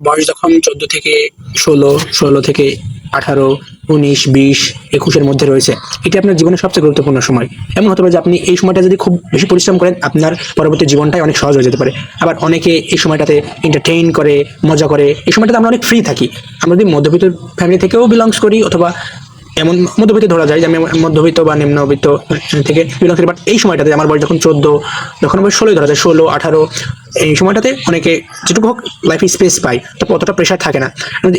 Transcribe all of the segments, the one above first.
বয়স যখন চোদ্দ থেকে ষোলো ষোলো থেকে আঠারো, উনিশ, বিশ, একুশের মধ্যে রয়েছে, এটি আপনার জীবনের সবচেয়ে গুরুত্বপূর্ণ সময়। এমন হতে পারে যে আপনি এই সময়টা যদি খুব বেশি পরিশ্রম করেন, আপনার পরবর্তী জীবনটাই অনেক সহজ হয়ে যেতে পারে। আবার অনেকে এই সময়টাতে এন্টারটেইন করে, মজা করে, এই সময়টাতে আমরা অনেক ফ্রি থাকি। আমরা যদি মধ্যবিত্ত ফ্যামিলি থেকেও বিলংস করি অথবা এমন মধ্যবিত্ত ধরা যায় যে আমি মধ্যবিত্ত বা নিম্নবিত্ত থেকে বিলংস করি বাট এই সময়টাতে আমার বয়স যখন চোদ্দ, যখন আমার ষোলোই ধরা যায়, ষোলো, আঠারো এই সময়টাতে অনেকে যেটুকু হোক লাইফে স্পেস পাই তো অতটা প্রেশার থাকে না।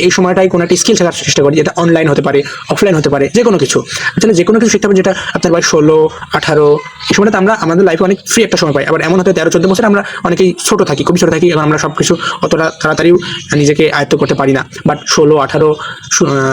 এই সময়টাই কোনো একটা স্কিল শেখার চেষ্টা করি, যেটা অনলাইন হতে পারে অফলাইন হতে পারে যে কোনো কিছু। আসলে যে কোনো কিছু শিখতে হবে, যেটা আপনার বয়স ষোলো, আঠারো, এই সময়টাতে আমরা, আমাদের লাইফে অনেক ফ্রি একটা সময় পাই। আবার এমন হতে তেরো, চোদ্দ বছর আমরা অনেকেই ছোটো থাকি, খুবই ছোট থাকি, এবং আমরা সব কিছু অতটা তাড়াতাড়িও নিজেকে আয়ত্ত করতে পারি না। বাট ষোলো, আঠারো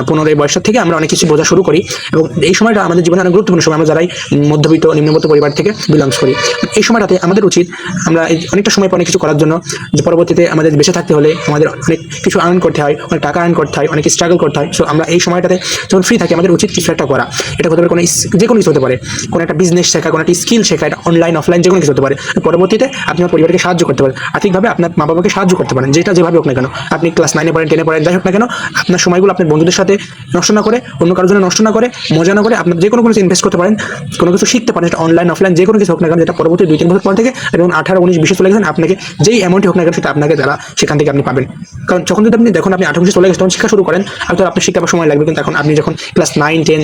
পনেরো বয়সের থেকে আমরা অনেক কিছু বোঝা শুরু করি, এবং এই সময়টা আমাদের জীবনে অনেক গুরুত্বপূর্ণ সময়। আমরা যারাই মধ্যবিত্ত, নিম্নবিত্ত পরিবার থেকে বিলংস করি। এই সময়টাতে আমাদের উচিত আমরা অনেকটা সময় অনেক কিছু করার জন্য যে পরবর্তীতে আমাদের বেঁচে থাকতে হলে আমাদের অনেক কিছু আর্ন করতে হয়, অনেক টাকা আর্ন করতে হয়, অনেক স্ট্রাগল করতে হয়। সো আমরা এই সময়টাতে যখন ফ্রি থাকি, আমাদের উচিত কিছু একটা করা। এটা হতে পারে কোনো যে কোনো কিছু হতে পারে। কোনো একটা বিজনেস শেখা, কোনো একটা স্কিল শেখা, এটা অনলাইন অফলাইন যে কোনো কিছু হতে পারে। পরবর্তীতে আপনি আপনার পরিবারকে সাহায্য করতে পারেন। আর্থিকভাবে আপনার মা বাবাকে সাহায্য করতে পারেন, যেটা যেভাবে হোক না কেন। আপনি ক্লাস নাইনে পড়েন টেনে পড়েন, যাই হোক না কেন, আপনার সময়গুলো আপনার বন্ধুদের সাথে নষ্ট না করে, অন্য কারোর জন্য নষ্ট না করে, মজা না করে আপনার যে কোনো কিছু ইনভেস্ট করতে পারেন, কোনো কিছু শিখতে পারেন অনলাইন অফলাইন যে কোনো কিছু হোক না কেন, যেটা পরবর্তী দুই, তিন বছর পর থেকে, এবং আঠারো, উনিশ, বিশে চলে গেছেন, আপনাকে যেই অ্যামাউন্টই হোক না কেন সেটা আপনাকে তারা সেখান থেকে আপনি পাবেন। কারণ যখন যদি আপনি দেখুন আপনি আঠারো বছর চলে গেছেন, তখন শিক্ষা শুরু করেন, আর তো আপনার শিক্ষা সময় লাগবে। কিন্তু এখন আপনি যখন ক্লাস নাইন টেন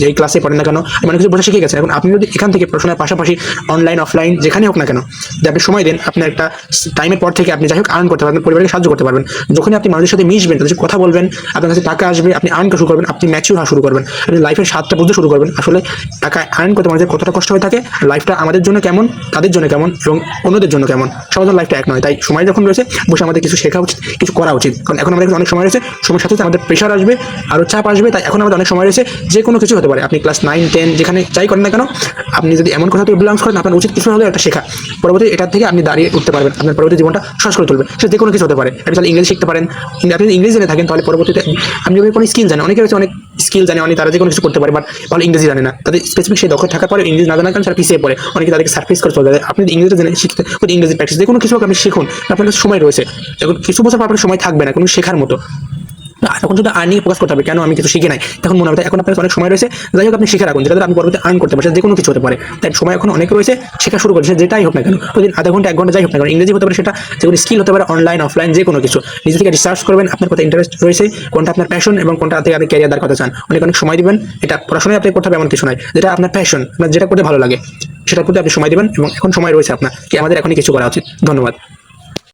যে ক্লাসে পড়েন না কেন মানে কিছু বোঝা শিখে গেছেন। এখন আপনি যদি এখান থেকে পড়াশোনার পাশাপাশি অনলাইন অফলাইন যেখানে হোক না কেন যদি আপনি সময় দেন আপনার একটা টাইমের পর থেকে আপনি যাই হোক আর্ন করতে পারবেন, পরিবারকে সাহায্য করতে পারবেন। যখনই আপনি মানুষের সাথে মিশবেন, তাদের কথা বলবেন, আপনার কাছে টাকা আসবে, আপনি আর্ন শুরু করবেন, আপনি ম্যাচিউর হওয়া শুরু করবেন, আপনি লাইফের স্বাদটা বুঝতে শুরু করবেন। আসলে টাকা আর্ন করতে মানুষের কতটা কষ্ট হয়ে থাকে লাইফটা আমাদের জন্য কেমন, তাদের জন্য কেমন, এবং অন্যদের জন্য কেমন, সবার জন্য লাইফটা এক নয়। তাই সময় যখন রয়েছে, বসে আমাদের কিছু শেখা উচিত, কিছু করা উচিত। কারণ এখন আমাদের অনেক সময় রয়েছে, সময়ের সাথে আমাদের প্রেশার আসবে আরও চাপ আসবে, তাই এখন আমাদের অনেক সময় রয়েছে, যে কোনো কিছু হতে পারে। আপনি ক্লাস নাইন টেন যেখানে যাই করেন না কেন, আপনি যদি এমন কোথাও থেকে বিলংস করেন, আপনার উচিত কিছু হলে একটা শেখা। পরবর্তী এটার থেকে আপনি দাঁড়িয়ে উঠতে পারবেন, আপনার পরবর্তী জীবনটা সহজ করে তুলবে সেটা যে কোনো কিছু হতে পারে। আপনি তাহলে ইংরেজি শিখতে পারেন। আপনি ইংরেজি জেনে থাকেন, তাহলে পরবর্তীতে আপনি যদি কোনো স্কিল জানেন, অনেকে রয়েছে অনেক স্কিল জানে, অনেক তারা যে কোনো কিছু করতে পারে বাট ভালো ইংরেজি জানে না। তাদের স্পেসিফিক সেই দক্ষ থাকার পরে ইংরেজি না জানার কারণে তারা পিছিয়ে পড়ে। অনেকে তাদেরকে সার্ভিস করে চলে যায়। আপনি ইংরেজি জেনে শিখতে ইংরেজি প্র্যাকটিস যে কোনো কিছু আপনি শিখুন, আপনার সময় রয়েছে। এখন কিছু বছর আপনার সময় থাকবে না, কোনো শেখার মতো। তখন শুধু আর্নিং ফোকাস করতে হবে, কেন আমি কিছু শিখি নাই? তখন মনে হবে, এখন আপনার অনেক সময় রয়েছে। যাই হোক, আপনি শিখে রাখুন যেটা আপনি পরবর্তী আর্ন করতে পারেন যে কোনো কিছু হতে পারে। তাই সময় এখন অনেক রয়েছে, শেখা শুরু করেছে, যেটাই হোক না কেন। প্রতিদিন আধা ঘণ্টা, এক ঘণ্টা, যাই হোক না কেন, ইংরেজি হতে পারে সেটা যে কোনো স্কিল হতে পারে অনলাইন অফলাইন যে কোনো কিছু। নিজে থেকে রিসার্চ করবেন, আপনার কোথায় ইন্টারেস্ট রয়েছে, কোনটা আপনার প্যাশন এবং কোনটা থেকে আপনি ক্যারিয়ার দাঁড় চান। অনেক অনেক সময় দিবেন, এটা পড়াশোনায় আপনি করতে হবে, এমন কিছু নয়। যেটা আপনার প্যাশন আপনার যেটা করতে ভালো লাগে সেটার প্রতি আপনি সময় দিবেন, এবং এখন সময় রয়েছে আপনার, কি আমাদের এখনই কিছু করা উচিত। ধন্যবাদ।